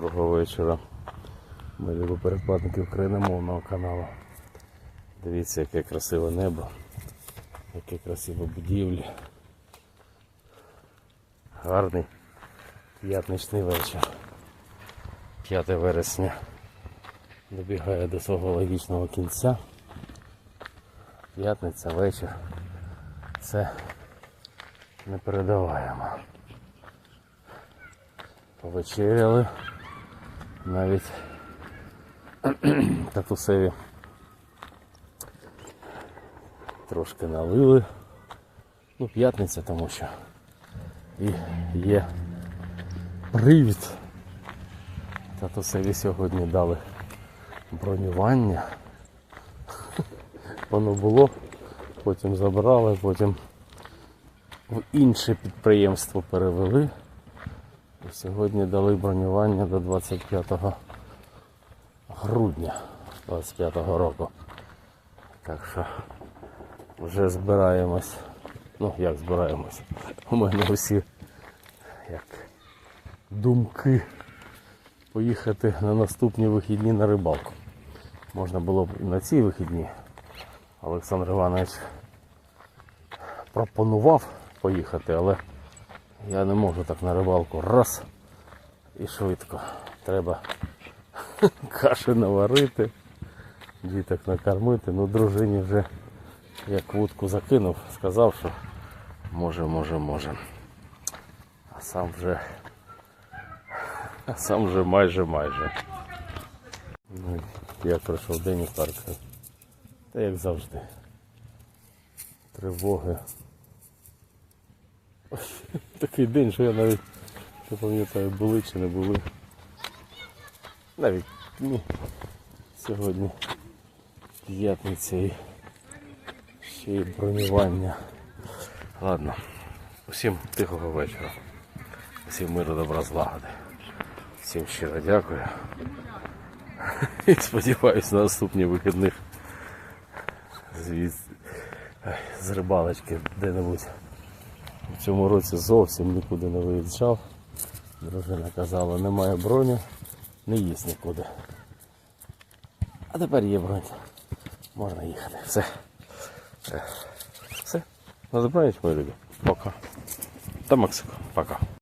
Доброго вечора. Ми любі перекладники україномовного каналу. Дивіться, яке красиве небо, яке красиве будівлі. Гарний п'ятничний вечір. 5 вересня добігає до свого логічного кінця. П'ятниця, вечір. Це непередаваємо. Повечеряли. Навіть татусеві трошки налили. Ну, п'ятниця, тому що і є привід. Татусеві сьогодні дали бронювання. Воно було, потім забрали, потім в інше підприємство перевели. Сьогодні дали бронювання до 25 грудня 25 року. Так що вже збираємось. Ну, як збираємось? У мене усі як думки поїхати на наступні вихідні на рибалку. Можна було б і на ці вихідні. Олександр Іванович пропонував поїхати, але я не можу так на рибалку. Раз і швидко. Треба каші наварити, діток накормити. Ну, дружині вже як вудку закинув, сказав, що може, може, може. А сам вже а сам вже майже майже. Ну, як пройшов день у Харкові. Та як завжди. Тривоги. Такий день, що я навіть не пам'ятаю, були чи не були. Навіть ні. Сьогодні п'ятниця і ще й бронювання. Ладно. Усім тихого вечора. Всім миру, добра, злагоди. Всім щиро дякую. І сподіваюсь на наступні вихідних звіз... з рибалочки де-небудь. В цьому році зовсім нікуди не виїжджав. Дружина казала, немає броні, не їсть нікуди. А тепер є бронь. Можна їхати. Все. Е, Все. На добраніч, мої люди. Пока. Та Максико. Пока.